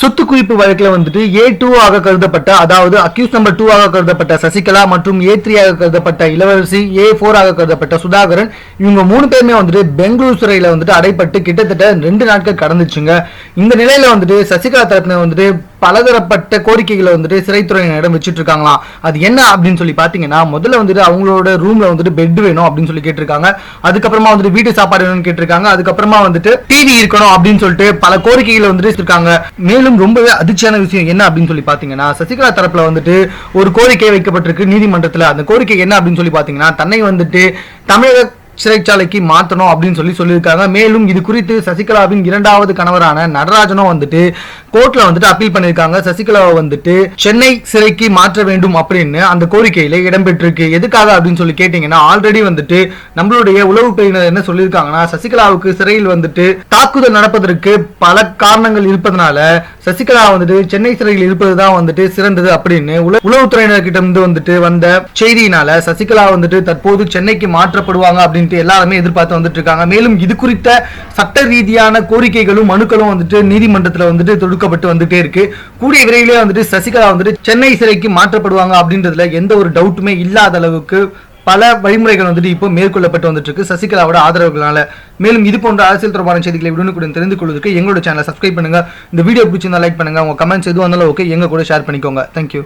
சொத்து குவிப்பு வழக்கில் வந்துட்டு ஏ டூ ஆக கருதப்பட்ட அதாவது அக்யூஸ் நம்பர் டூ ஆக கருதப்பட்ட சசிகலா மற்றும் ஏ த்ரீ ஆக கருதப்பட்ட இளவரசி ஏ ஃபோர் ஆக கருதப்பட்ட சுதாகரன் இவங்க மூணு பேருமே வந்துட்டு பெங்களூர் சிறையில் வந்துட்டு அடைப்பட்டு கிட்டத்தட்ட ரெண்டு நாட்கள் கடந்துச்சுங்க. இந்த நிலையில வந்துட்டு சசிகலா தரப்பினர் வந்துட்டு பலதரப்பட்ட கோரிக்கைகளை வந்துட்டு சிறைத்துறையினரிடம் வச்சுட்டு இருக்காங்களாம் அது என்ன அப்படின்னு சொல்லி பார்த்தீங்கன்னா முதல்ல வந்துட்டு அவங்களோட ரூம்ல வந்துட்டு பெட் வேணும் அப்படின்னு சொல்லி கேட்டிருக்காங்க. அதுக்கப்புறமா வந்துட்டு வீட்டு சாப்பாடு வேணும்னு கேட்டிருக்காங்க. அதுக்கப்புறமா வந்துட்டு டிவி இருக்கணும் அப்படின்னு சொல்லிட்டு பல கோரிக்கைகளை வந்துட்டு இருக்காங்க மேலும் ரொம்பவே அதிர்ச்சியான விஷயம் என்ன அப்படின்னு சொல்லி பார்த்தீங்கன்னா சசிகலா தரப்புல வந்துட்டு ஒரு கோரிக்கை வைக்கப்பட்டிருக்கு நீதிமன்றத்தில். அந்த கோரிக்கை என்ன அப்படின்னு சொல்லி பார்த்தீங்கன்னா தன்னை வந்துட்டு தமிழக சிறைச்சாலைக்கு மாற்றணும் அப்படின்னு சொல்லி சொல்லியிருக்காங்க. மேலும் இது குறித்து சசிகலாவின் இரண்டாவது கணவரான நடராஜனும் வந்துட்டு கோர்ட்ல வந்துட்டு அப்பீல் பண்ணியிருக்காங்க. சசிகலாவை வந்துட்டு சென்னை சிறைக்கு மாற்ற வேண்டும் அப்படின்னு அந்த கோரிக்கையில இடம்பெற்றிருக்கு. எதுக்காக அப்படின்னு சொல்லி கேட்டீங்கன்னா ஆல்ரெடி வந்துட்டு நம்மளுடைய உளவுத்துறையினர் என்ன சொல்லியிருக்காங்கன்னா சசிகலாவுக்கு சிறையில் வந்துட்டு தாக்குதல் நடப்பதற்கு பல காரணங்கள் இருப்பதனால சசிகலா வந்துட்டு சென்னை சிறையில் இருப்பதுதான் வந்துட்டு சிறந்தது அப்படின்னு உள- உளவுத்துறையினர்கிட்ட இருந்து வந்துட்டு வந்த செய்தியினால சசிகலா வந்துட்டு தற்போது சென்னைக்கு மாற்றப்படுவாங்க அப்படின்னு அப்படின்ட்டு எல்லாருமே எதிர்பார்த்து வந்துட்டு இருக்காங்க. மேலும் இது குறித்த சட்ட ரீதியான கோரிக்கைகளும் மனுக்களும் வந்துட்டு நீதிமன்றத்தில் வந்துட்டு தொடுக்கப்பட்டு வந்துட்டே இருக்கு. கூடிய விரைவிலே வந்துட்டு சசிகலா வந்துட்டு சென்னை சிறைக்கு மாற்றப்படுவாங்க அப்படின்றதுல எந்த ஒரு டவுட்டுமே இல்லாத அளவுக்கு பல வழிமுறைகள் வந்துட்டு இப்போ மேற்கொள்ளப்பட்டு வந்துட்டு இருக்கு. சசிகலாவோட ஆதரவுகளால. மேலும் இது போன்ற அரசியல் தொடர்பான செய்திகளை உடனுக்குடன் தெரிந்து கொள்வதற்கு எங்களோட சேனலை சப்ஸ்கிரைப் பண்ணுங்க. இந்த வீடியோ பிடிச்சிருந்தா லைக் பண்ணுங்க. உங்க கமெண்ட்ஸ் எதுவும் இருந்தாலும் ஓகே எங்க கூட ஷேர் பண்ணிக்கோங்க. தேங்க்யூ